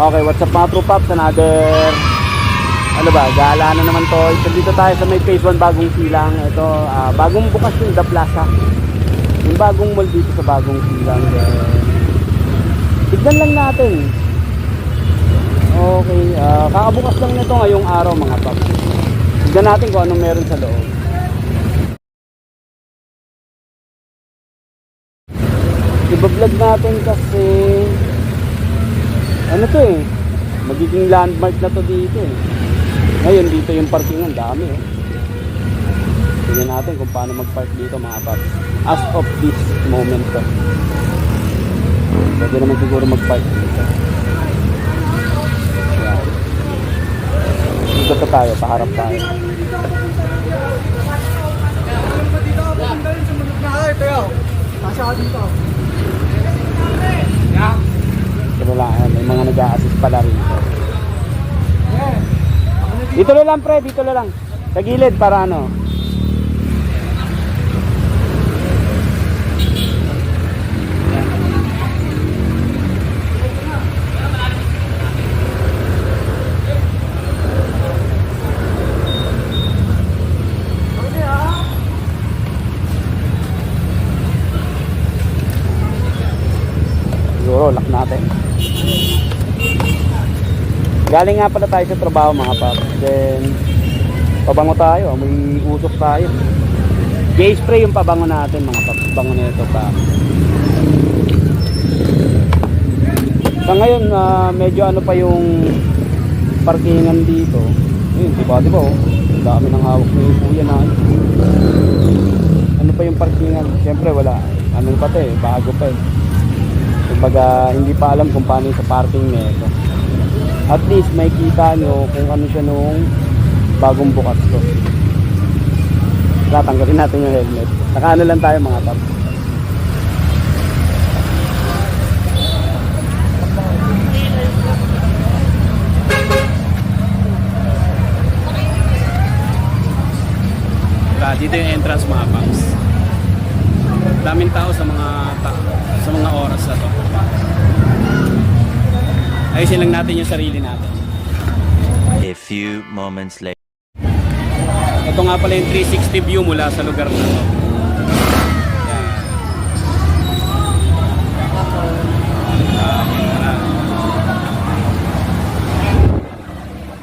Okay, what's up mga true pops? Another, ano ba, gala na naman to. Ito dito tayo sa may phase 1 bagong silang. Ito, ah, bagong bukas yung The Plaza. Yung bagong mall dito sa bagong silang. Then, tignan lang natin. Okay, ah, kakabukas lang nito ngayong araw mga pops. Tignan natin kung anong meron sa loob. Ibablog natin kasi ano to eh magiging landmark na to dito eh ngayon dito yung parkingan dami eh tingnan natin kung paano mag-park dito mga paps as of this moment to pwede naman siguro mag-park dito Yan. dito pa tayo paharap tayo Ito lang, ayan, may mga nag-a-assist pala rito. Dito lang pre, dito lang. Sa gilid para ano. Lock natin. Galing nga pala tayo sa trabaho mga paps. Then, pabango tayo. May usok tayo. J-spray yung pabango natin mga paps. Bango na ito pa. Sa ngayon, ah, medyo ano pa yung parkingan dito. Ayun, diba, diba oh. Dami ng hawak ni kuya na. Ano pa yung parkingan? Siyempre wala. Ano pa to eh, bago pa eh. Kumbaga, hindi pa alam kung paano sa parking nito. At least may kita nyo kung ano siya nung bagong bukas to. Tara, tanggalin natin yung helmet. Saka ano lang tayo mga tap. Dito yung entrance mga paps. Daming tao sa mga ta- sa mga oras na to. Ayusin lang natin yung sarili natin. A few moments later. Ito nga pala yung 360 view mula sa lugar na to.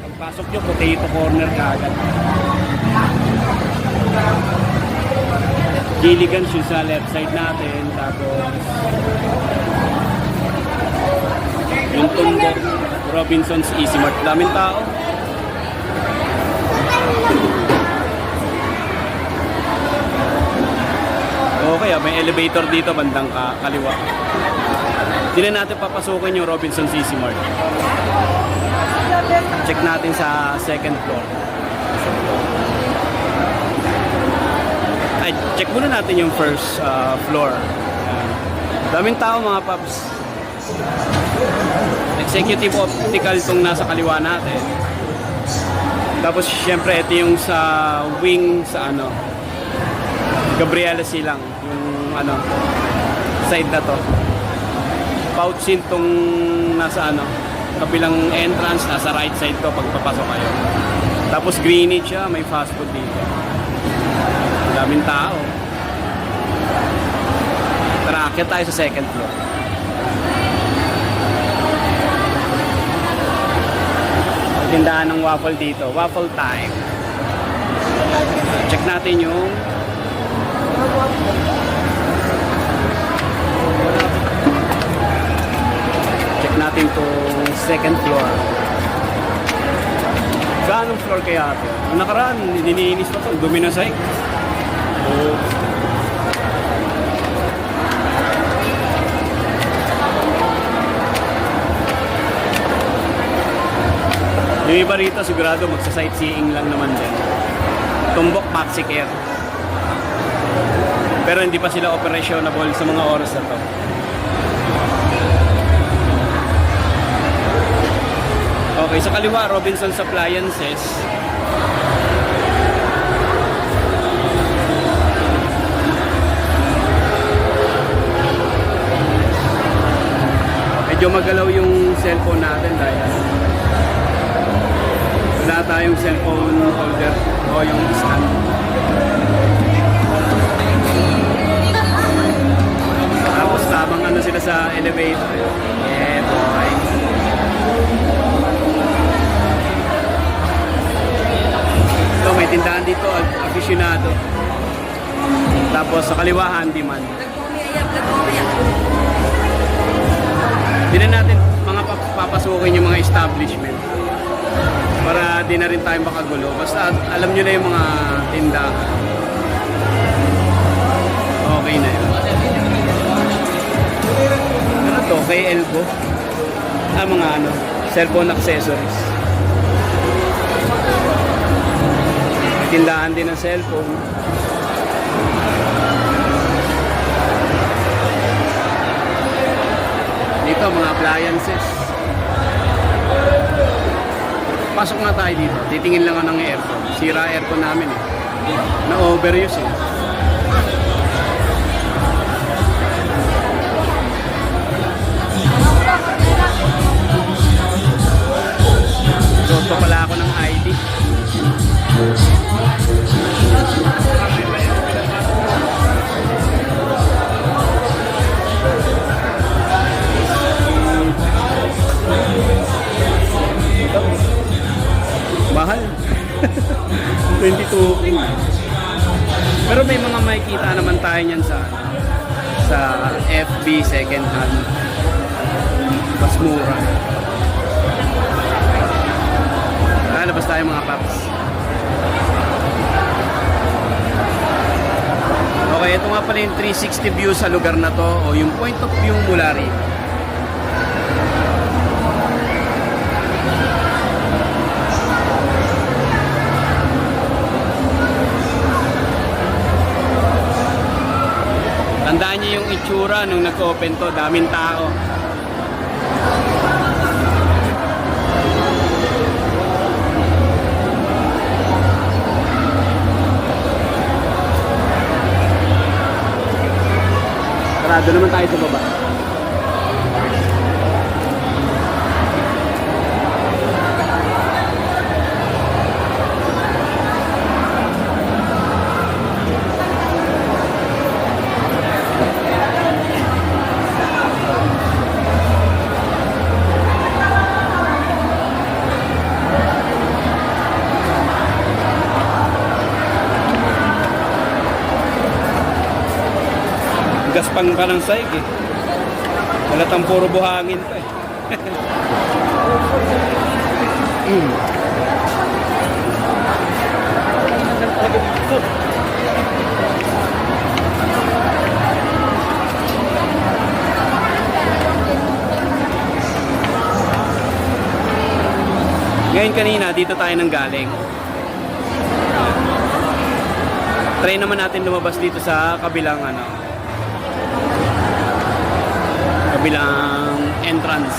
Pagpasok nyo, potato corner ka agad. Gilligan's yung sa left side natin. Tapos yung tumbok Robinson's Easy Mart. Daming tao. Okay, ah, may elevator dito bandang ka, kaliwa. Hindi na natin papasukin yung Robinson's Easy Mart. Check natin sa second floor. Ay, check muna natin yung first ah, floor. Daming tao mga paps. Executive optical tong nasa kaliwa natin. Tapos syempre ito yung sa wing sa ano Gabriela Silang yung ano side na to. Pouchin tong nasa ano kabilang entrance nasa right side to pag papasok kayo. Tapos Greenwich siya, may fast food dito. Daming tao. Tara, akyat tayo sa second floor. Tindahan ng waffle dito. Waffle time. Check natin yung check natin tong second floor. Gaanong floor kaya ito? Nakaraan, niniinis pa to. Dumi na sahig. Oh. Yung iba rito sigurado magsa-sightseeing lang naman din. Tumbok Maxi Care. Pero hindi pa sila operationable sa mga oras na to. Okay, sa kaliwa, Robinson's Appliances. Medyo magalaw yung cellphone natin dahil wala tayong cellphone holder o yung stand. Tapos tabang ano sila sa elevator. Yeah, boy. Ito, may tindahan dito, aficionado. Tapos sa kaliwa, handyman. Hindi na natin mga pap- papasukin yung mga establishment di na rin tayo makagulo. Basta alam nyo na yung mga tindahan. Okay na yun. Ano to? Kay Elbo? Ah, mga ano, cellphone accessories. Tindahan din ng cellphone. Dito, mga appliances. Pasok na tayo dito. Titingin lang ako ng aircon. Sira aircon namin eh. Na-overuse eh. 22. Pero may mga makikita naman tayo niyan sa sa FB second hand. Mas mura. Lalabas tayo mga paps. Okay, ito nga pala yung 360 view sa lugar na to o yung point of view mula rito. Tandaan niyo yung itsura nung nag-open to, daming tao. Sarado naman tayo sa baba. Gaspang ka ng saig eh. Halatang puro buhangin pa eh. Mm. Ngayon kanina, dito tayo nang galing. Try naman natin lumabas dito sa kabilang ano, kabilang entrance.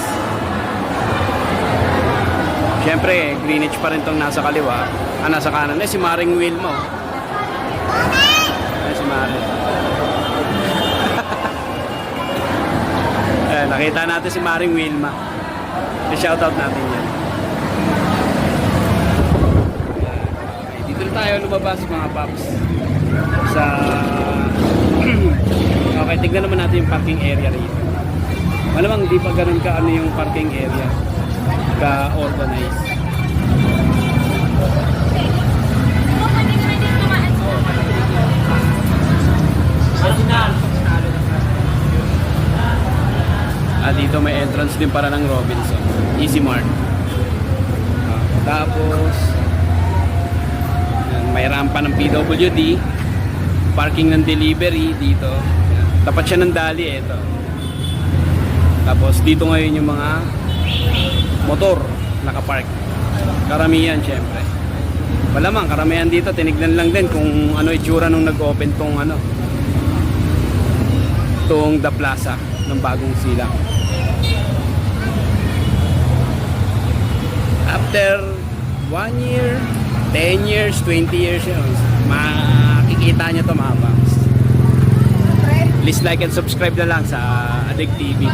Siyempre, Greenwich pa rin tong nasa kaliwa. Ah, nasa kanan. Eh, si Maring Wheel mo. Eh, si Maring. eh, nakita natin si Maring Wilma. I-shoutout natin yan. Okay, dito na tayo lumabas mga paps. Sa... okay, tignan naman natin yung parking area rito. Malamang di pa ganun ka ano yung parking area ka organized. Ah, dito may entrance din para ng Robinson. Easy Mart. Ah, tapos may rampa ng PWD. Parking ng delivery dito. Tapat siya ng dali eh, ito. Tapos dito ngayon yung mga motor nakapark. Karamihan syempre. Malamang karamihan dito tinignan lang din kung ano itsura nung nag-open tong ano tong The Plaza ng bagong silang. After 1 year, 10 years, 20 years, makikita nyo to mga bangs. Please like and subscribe na lang sa Adig TV.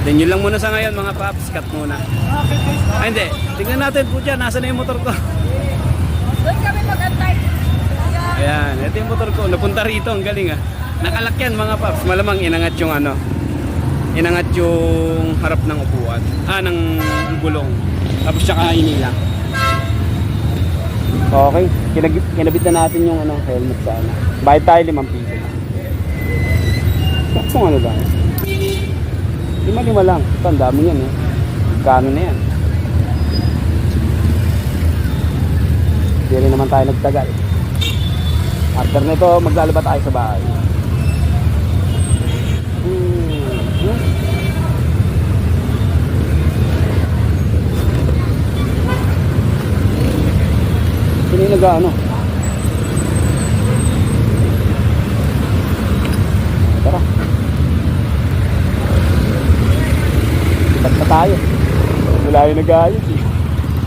Natin. Yun lang muna sa ngayon mga paps. Cut muna. Ay hindi. Tingnan natin po dyan. Nasaan na yung motor ko? Doon kami mag-antay. Ayan. Ito yung motor ko. Napunta rito. Ang galing ah. Nakalakyan mga paps. Malamang inangat yung ano. Inangat yung harap ng upuan. Ah, ng gulong. Tapos tsaka inilang. Okay. Kinabit, kinabit na natin yung ano, helmet sa ano. Bayad tayo limang piso. Kung ano lang. Lima-lima lang. Ang dami yan eh. Kano na yan. Hindi naman tayo nagtagal. After nito, maglalaba tayo sa bahay. Hmm. Hmm. Sino yung nag-ano? Tara. Ibat na tayo. Wala yung nag-ayos eh.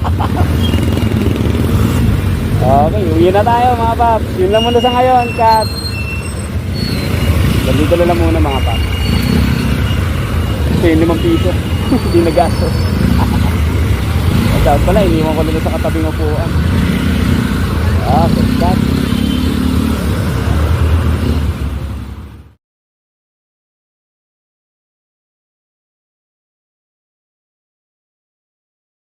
okay, uwi na tayo mga paps. Yun lang muna sa ngayon, kat. Dito na lang muna mga paps. Ito yung limang piso. Hindi na gasto. At pala, iniwan ko nila sa katabing upuan. Okay.